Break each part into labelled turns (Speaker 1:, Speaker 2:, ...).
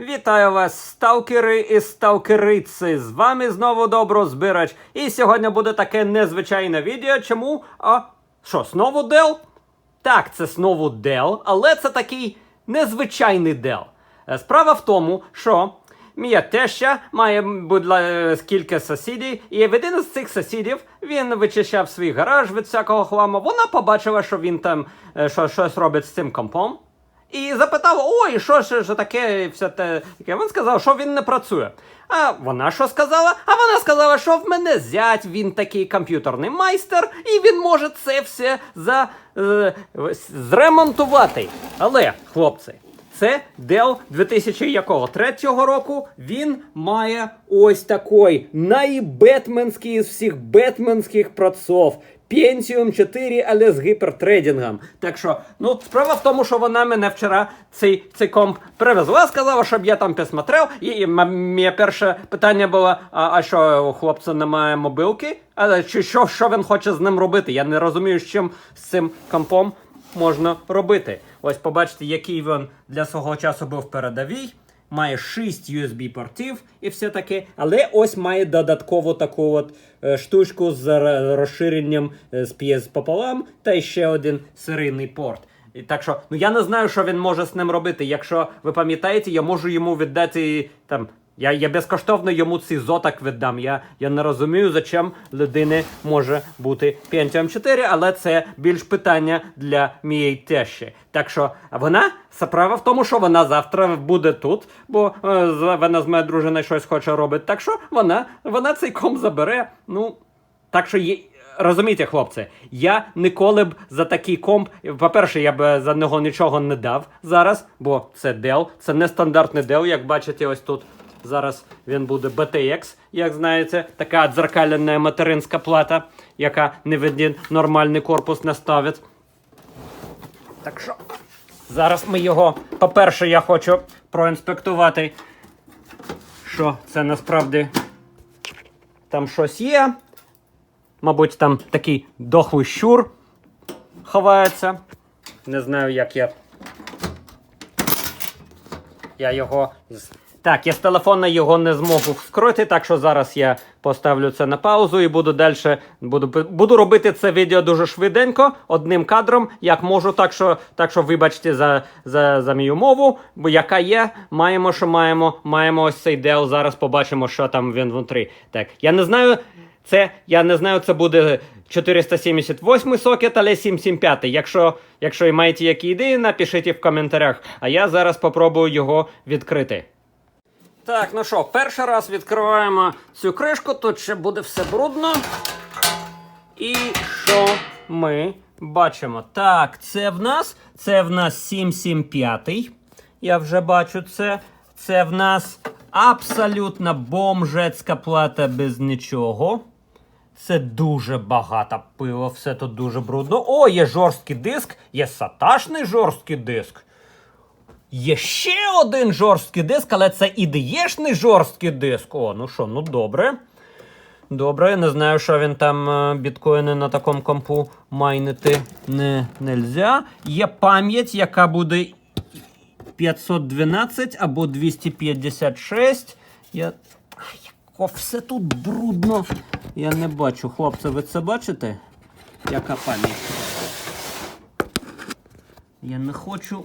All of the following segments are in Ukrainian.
Speaker 1: Вітаю вас, сталкери і сталкериці! З вами знову Доброзбирач. І сьогодні буде таке незвичайне відео. Чому? А що, знову Dell? Так, це знову Dell, але це такий незвичайний Dell. Е, Справа в тому, що Мія теща має будь кілька сусідів, і один з цих сусідів він вичищав свій гараж від всякого хламу. Вона побачила, що він там е, що, щось робить з цим компом. І запитав, ой, що ж що таке, все те таке. Він сказав, що він не працює. А вона що сказала? А вона сказала, що в мене зять, він такий комп'ютерний майстер, і він може це все за, е, зремонтувати. Але, хлопці, це Dell 2000 якого? Третього року він має ось такий найбетменський з всіх бетменських працов. Pentium 4, але з гіпертредінгом. Так що, ну, справа в тому, що вона мене вчора цей, цей комп привезла, сказала, щоб я там посмотрел. І, моє перше питання було: а, а що, у хлопця немає мобилки? А чи що, що він хоче з ним робити? Я не розумію, з чим з цим компом можна робити. Ось побачите, який він для свого часу був передовий. Має 6 USB-портів і все таке, але ось має додаткову таку от е, штучку з розширенням е, з п'єс пополам та ще один серийний порт. І так що, ну я не знаю, що він може з ним робити. Якщо ви пам'ятаєте, я можу йому віддати там. Я, я безкоштовно йому цей зотак віддам. Я, я не розумію, за чим людини може бути Pentium 4, але це більш питання для моєї тещі. Так що вона справа в тому, що вона завтра буде тут, бо е, вона з моєю дружиною щось хоче робити. Так що вона, вона цей ком забере. Ну, так що є. Розумієте, хлопці, я ніколи б за такий комп. По-перше, я б за нього нічого не дав зараз, бо це Dell, це не стандартний Dell, як бачите, ось тут. Зараз він буде BTX, як знаєте, така дзеркальна материнська плата, яка не один нормальний корпус не ставить. Так що зараз ми його. По-перше, я хочу проінспектувати, що це насправді там щось є. Мабуть, там такий дохлий щур ховається. Не знаю, як я. Я його. Так, я з телефона його не зможу вскрити, так що зараз я поставлю це на паузу і буду далі. Буду, буду робити це відео дуже швиденько, одним кадром, як можу. Так що, так що вибачте за, за, за мою мову, бо яка є, маємо, що маємо. Маємо ось цей дел. Зараз побачимо, що там він внутрі. Так, я не знаю. Це я не знаю, це буде 478 сокет, але 775. Якщо, якщо маєте які ідеї, напишіть в коментарях. А я зараз попробую його відкрити. Так, ну що, перший раз відкриваємо цю кришку, тут ще буде все брудно. І що ми бачимо? Так, це в нас, це в нас 775. Я вже бачу це. Це в нас абсолютно бомжецька плата без нічого. Це дуже багато пиво, все тут дуже брудно. О, є жорсткий диск, є саташний жорсткий диск. Є ще один жорсткий диск, але це ідеєшний жорсткий диск. О, ну що, ну добре. Добре, не знаю, що він там е, біткоїни на такому компу майнити не нельзя. Є пам'ять, яка буде 512 або 256. Я. Яко все тут брудно. Я не бачу. Хлопці, ви це бачите? Яка пам'ять? Я не хочу.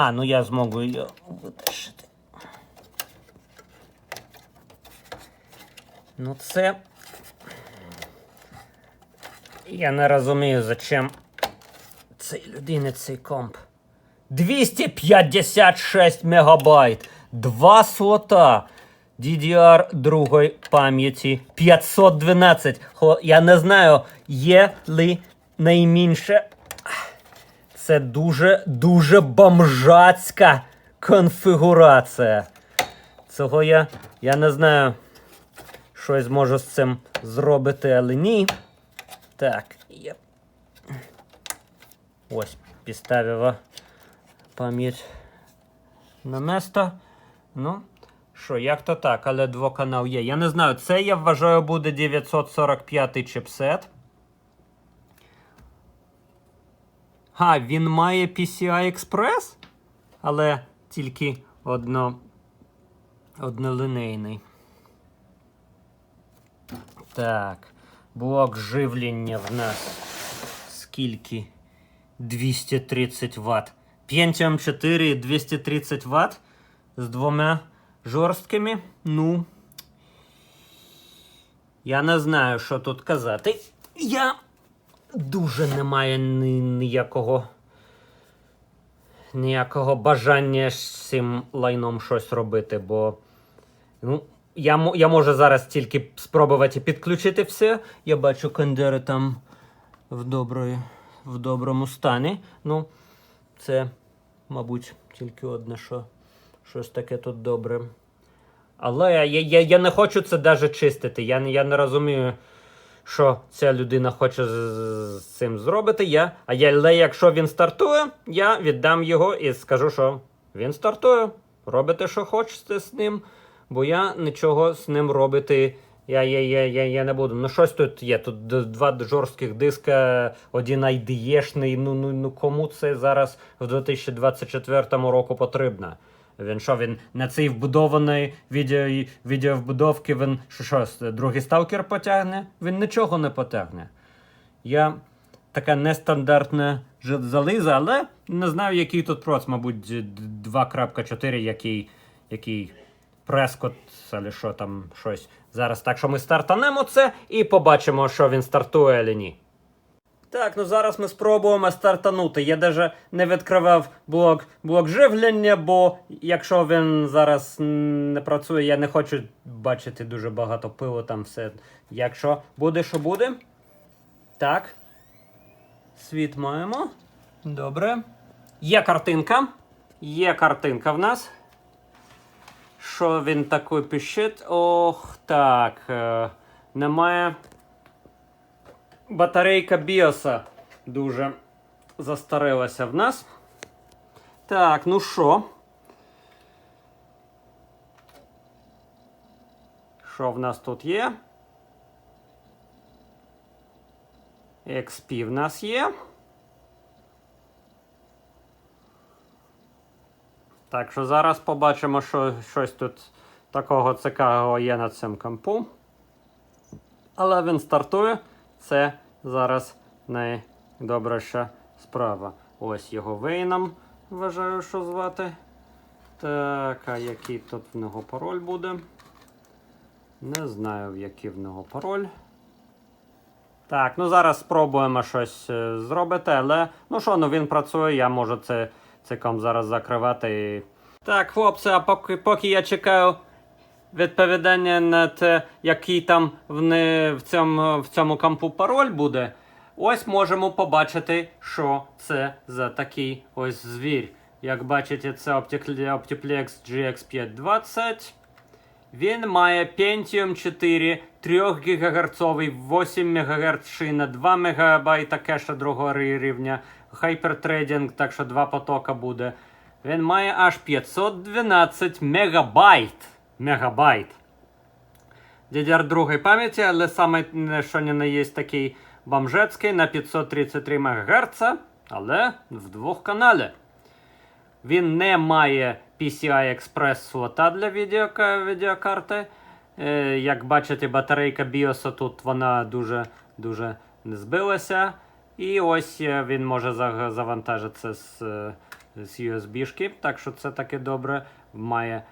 Speaker 1: А, ну я зможу її витащити. Ну це. Я не розумію, зачем цій людині цей комп. 256 мегабайт. Два слота. DDR другої пам'яті 512. Хо- Я не знаю, є ли найменше. Це дуже дуже бомжацька конфігурація. Цього я, я не знаю, що я зможу з цим зробити, але ні. Так, є. Ось, підставила пам'ять на место. Ну, що, як то так, але двоканал є. Я не знаю, це я вважаю буде 945 чипсет. А, він має PCI Express, але тільки одно, однолінейний. Так, блок живлення в нас скільки? 230 Вт. Pentium 4 230 Вт з двома жорсткими. Ну. Я не знаю, що тут казати. Я дуже не маю ні- ніякого. Ніякого бажання з цим лайном щось робити, бо. Ну, я, я можу зараз тільки спробувати підключити все. Я бачу кондери там в, доброї, в доброму стані. Ну, це, мабуть, тільки одне, що щось таке тут добре. Але я, я, я не хочу це навіть чистити. Я, я не розумію, що ця людина хоче з, цим зробити. Я, а я, але якщо він стартує, я віддам його і скажу, що він стартує. Робите, що хочете з ним, бо я нічого з ним робити. Я, я, я, я, я не буду. Ну, щось тут є. Тут два жорстких диска, один IDE-шний. Ну, ну, ну кому це зараз в 2024 року потрібно? Він що, він на цей вбудований відео, відеовбудовки, він що, що, другий сталкер потягне? Він нічого не потягне. Я така нестандартна зализа, але не знаю, який тут проц, мабуть, д- д- 2.4, який, який прескот, або що там щось. Зараз так що ми стартанемо це і побачимо, що він стартує або ні. Так, ну зараз ми спробуємо стартанути. Я навіть не відкривав блок, блок живлення, бо якщо він зараз не працює, я не хочу бачити дуже багато пилу там все. Якщо буде, що буде. Так. Світ маємо. Добре. Є картинка. Є картинка в нас. Що він такий пишить? Ох, так. Е, немає. Батарейка біоса дуже застарилася в нас. Так, ну що? Що в нас тут є? XP в нас є. Так що зараз побачимо, що щось тут такого цікавого є на цьому компу. Але він стартує. Це зараз найдобріша справа. Ось його Вейном, вважаю, що звати. Так, а який тут в нього пароль буде? Не знаю, який в нього пароль. Так, ну зараз спробуємо щось е, зробити, але ну що, ну він працює, я можу це циком зараз закривати. Так, хлопці, а поки, поки я чекаю відповідання на те, який там в, не, в, цьому, в цьому компу пароль буде, ось можемо побачити, що це за такий ось звір. Як бачите, це Optiplex GX520. Він має Pentium 4 3 ГГц, 8 МГц шина, 2 МБ кеша другого рівня, Hyperthreading, так що два потока буде. Він має аж 512 мегабайт. Мегабайт. DDR2 пам'яті, але саме що не є такий бомжецький на 533 МГц, але в двох каналі. Він не має PCI Express слота для відеока- відеокарти. Е, як бачите, батарейка BIOS тут вона дуже дуже не збилася. І ось е, він може завантажитися з, е, з USB-шки, так що це таки добре. Має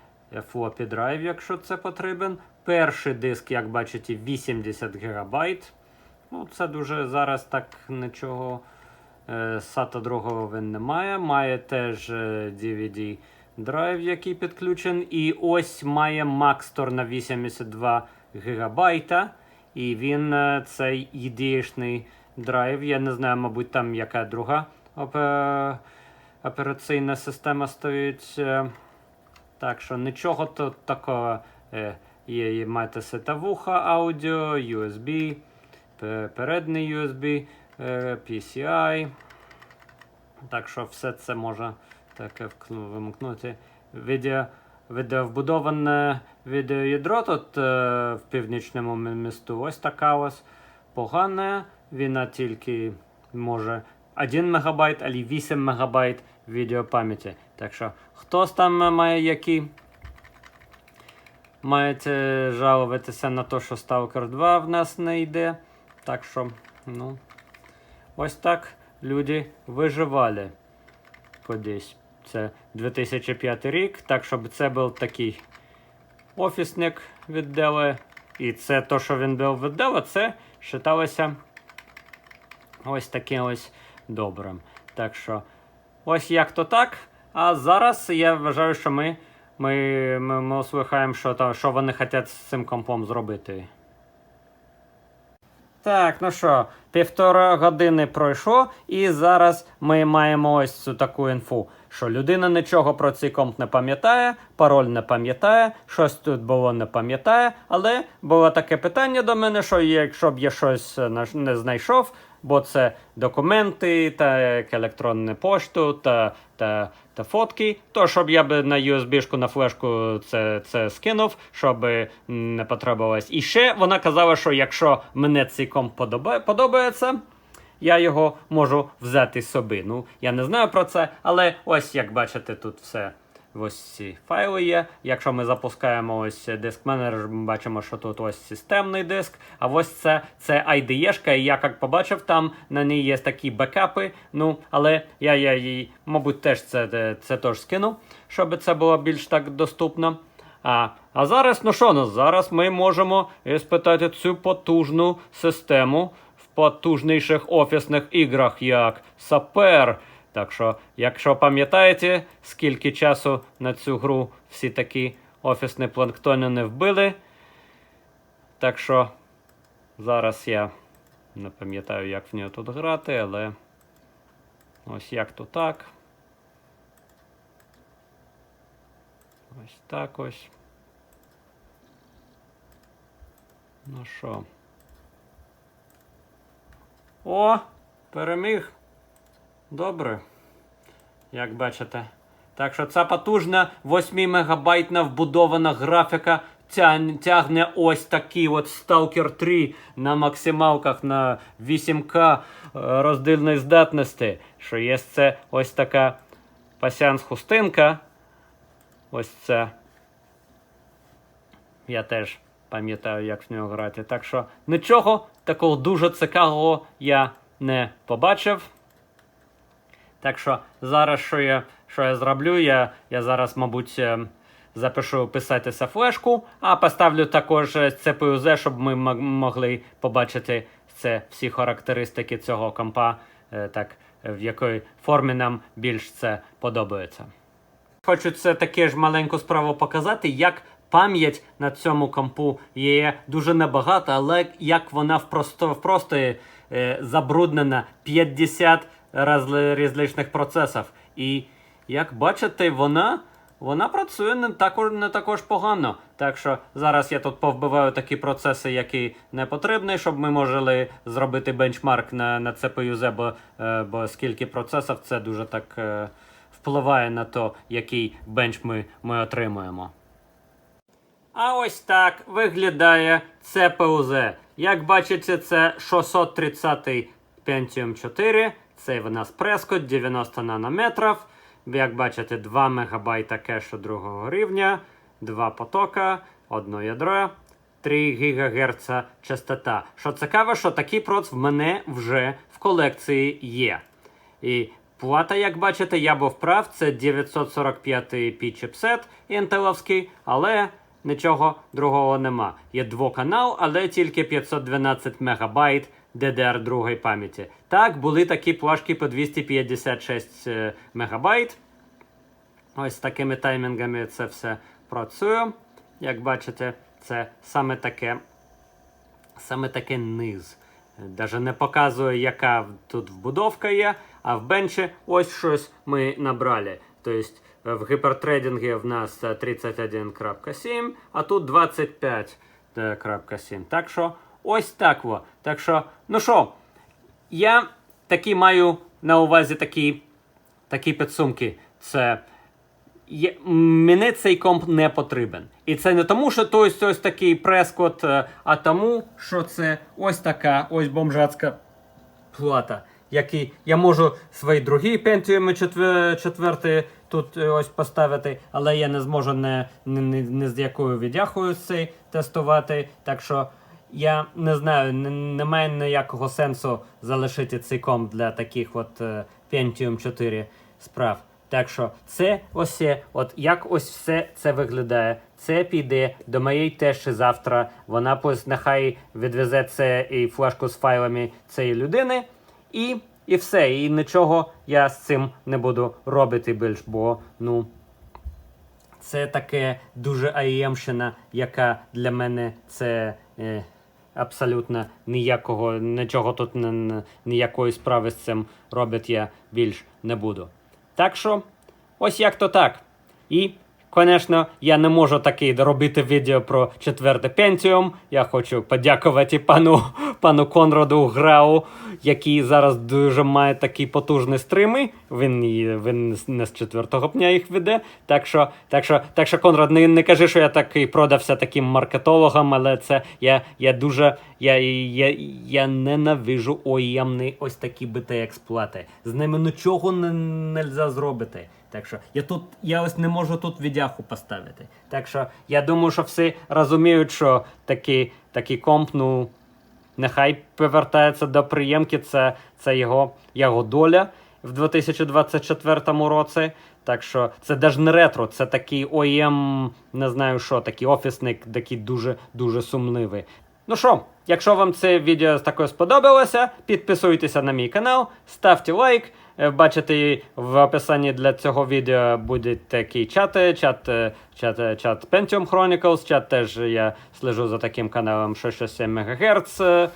Speaker 1: floppy drive, якщо це потрібен. Перший диск, як бачите, 80 ГБ. Ну, це дуже зараз так нічого. Е, SATA другого він не має. Має теж е, DVD драйв, який підключений. І ось має Maxtor на 82 ГБ. І він е, цей єдинішний драйв. Я не знаю, мабуть, там яка друга опе- операційна система стоїть. Так що нічого тут такого е, є. маєте сетавуха аудіо, USB, пе- передній USB, PCI. Так що все це може таке вимкнути. Відео, відео вбудоване відеоядро тут е, в північному місту. Ось така ось погана. Вона тільки може 1 мегабайт, або 8 мегабайт відеопам'яті. Так що, хтось там має які маєте жалуватися на те, що Stalker 2 в нас не йде. Так що, ну, ось так люди виживали кудись. Це 2005 рік, так щоб це був такий офісник від Dell. І це то, що він був від Dell, це вважалося ось таким ось добрим. Так що, ось як то так. А зараз я вважаю, що ми, ми, ми, ми услухаємо, що, там, що вони хочуть з цим компом зробити. Так, ну що, півтора години пройшло, і зараз ми маємо ось цю таку інфу, що людина нічого про цей комп не пам'ятає, пароль не пам'ятає, щось тут було не пам'ятає, але було таке питання до мене, що якщо б я щось е, не знайшов, бо це документи, та як електронну пошту, та, та, та фотки, то щоб я б на USB-шку, на флешку це, це скинув, щоб не потребувалось. І ще вона казала, що якщо мене цей комп подоба- подобається, я його можу взяти собі. Ну, я не знаю про це, але ось як бачите, тут все. Ось ці файли є. Якщо ми запускаємо ось диск менеджер, ми бачимо, що тут ось системний диск. А ось це, це IDE-шка, і я як побачив, там на ній є такі бекапи. Ну, але я, я їй, мабуть, теж це, це, це теж скину, щоб це було більш так доступно. А, а зараз, ну що, ну зараз ми можемо спитати цю потужну систему в потужніших офісних іграх, як Сапер. Так що, якщо пам'ятаєте, скільки часу на цю гру всі такі офісні планктони не вбили. Так що зараз я не пам'ятаю, як в нього тут грати, але ось як то так. Ось так ось. Ну що? О, переміг. Добре. Як бачите. Так що ця потужна 8 мегабайтна вбудована графіка тягне ось такий от Stalker 3 на максималках на 8К е, роздільної здатності. Що є це ось така пасянс хустинка. Ось це. Я теж пам'ятаю, як в нього грати. Так що нічого такого дуже цікавого я не побачив. Так що зараз, що я, що я зроблю, я, я зараз, мабуть, е, запишу писатися флешку, а поставлю також е, CPU-Z, щоб ми мог- могли побачити це всі характеристики цього компа, е, так, е, в якій формі нам більш це подобається. Хочу це таке ж маленьку справу показати, як пам'ять на цьому компу є дуже небагато, але як вона впросто, впросто е, забруднена 50 разли- різличних процесів. І як бачите, вона, вона працює не також, не також погано. Так що зараз я тут повбиваю такі процеси, які не потрібні, щоб ми могли зробити бенчмарк на, на CPU-Z, бо, е, бо скільки процесів це дуже так. Е, впливає на те, який бенч ми, ми отримуємо. А ось так виглядає CPU-Z. Як бачите, це 630 Pentium 4. Це в нас Prescott 90 нанометрів. Як бачите, 2 МБ кешу другого рівня, 2 потока, одно ядро, 3 ГГц частота. Що цікаво, що такий проц в мене вже в колекції є. І плата, як бачите, я був прав, це 945 p чипсет інтеловський, але нічого другого нема. Є двоканал, але тільки 512 МБ DDR другої пам'яті. Так, були такі плашки по 256 е, МБ. Ось такими таймінгами це все працює. Як бачите, це саме таке саме таке низ. Даже не показує, яка тут вбудовка є, а в бенчі ось щось ми набрали. Тобто е, в гіпертрейдингі в нас е, 31.7, а тут 25.7. Так що ось так. Во. Так що, ну що, я такі маю на увазі такі, такі підсумки. Це є, мені цей комп не потрібен. І це не тому, що той ось, ось такий прескот, е, а тому, що це ось така ось бомжацька плата. який я можу свої другі 4, 4 тут е, ось поставити, але я не зможу не, не, не, не з якою відяхою цей тестувати. Так що я не знаю, не, немає ніякого сенсу залишити цей комп для таких от е, Pentium 4 справ. Так що це ось, от як ось все це виглядає. Це піде до моєї тещі завтра. Вона нехай відвезе це і флешку з файлами цієї людини. І, і все. І нічого я з цим не буду робити більш, бо ну. Це таке дуже аємщина, яка для мене це е, абсолютно ніякого, нічого тут не, ніякої справи з цим робити я більш не буду. Так що, ось як то так. І, звісно, я не можу таки робити відео про четверте Pentium. Я хочу подякувати пану, пану Конраду Грау, який зараз дуже має такі потужні стрими. Він, він не з четвертого дня їх веде. Так що, так що, так що Конрад, не, не кажи, що я такий продався таким маркетологом, але це я, я дуже. Я, я, я ненавижу оємні ось такі BT-експлуати. З ними нічого не нельзя зробити. Так що я тут, я ось не можу тут відяху поставити. Так що я думаю, що всі розуміють, що такий, такий комп, ну, нехай повертається до приємки, це, це його, його доля в 2024 році. Так що це навіть не ретро, це такий OEM, не знаю що, такий офісник, такий дуже дуже сумливий. Ну що, якщо вам це відео також сподобалося, підписуйтеся на мій канал, ставте лайк. Е, Бачите, в описанні для цього відео буде такий чат, е, чат, е, чат, е, чат Pentium Chronicles, чат теж я слежу за таким каналом 667 МГц, е,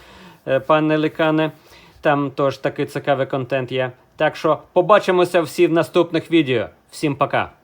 Speaker 1: е, пане Лікане. Там теж такий цікавий контент є. Так що побачимося всі в наступних відео. Всім пока!